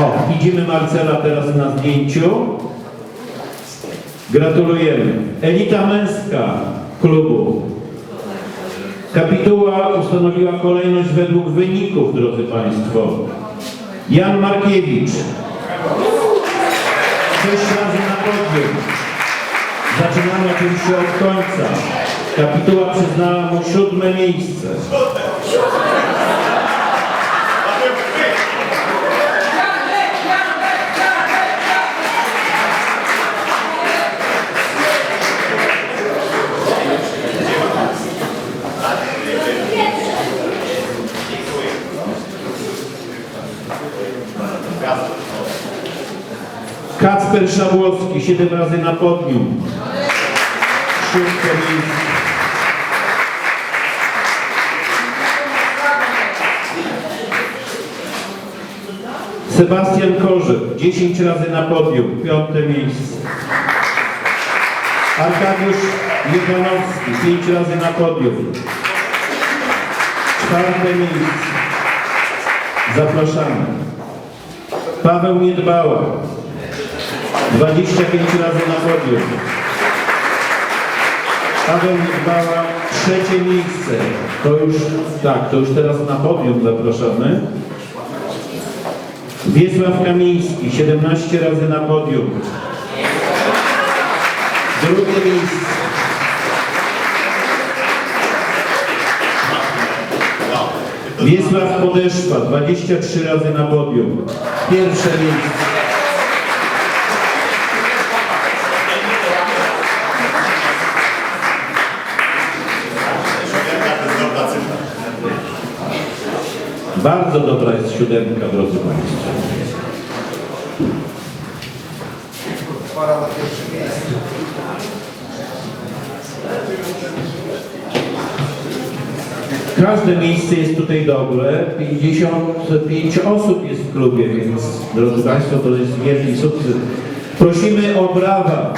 O, widzimy Marcela teraz na zdjęciu. Gratulujemy. Elita męska klubu. Kapituła ustanowiła kolejność według wyników, drodzy Państwo. Jan Markiewicz. Sześć razy na podium. Zaczynamy oczywiście od końca. Kapituła przyznała mu siódme miejsce. Kacper Szabłowski, siedem razy na podium. Szóste miejsce. Sebastian Korzew, 10 razy na podium, piąte miejsce. Arkadiusz Jeganowski, 5 razy na podium. Czwarte miejsce. Zapraszamy. Paweł Niedbała, 25 razy na podium. Paweł Niedbała, trzecie miejsce. To już, tak, to już teraz na podium zapraszamy. Wiesław Kamiński, 17 razy na podium. Drugie miejsce. Wiesław Podeszwa, 23 razy na podium. Pierwsze miejsce. Bardzo dobra jest siódemka, drodzy Państwo. Para na pierwsze Każde miejsce jest tutaj dobre. 55 osób jest w klubie, więc drodzy Państwo, to jest wielki sukces. Prosimy o brawa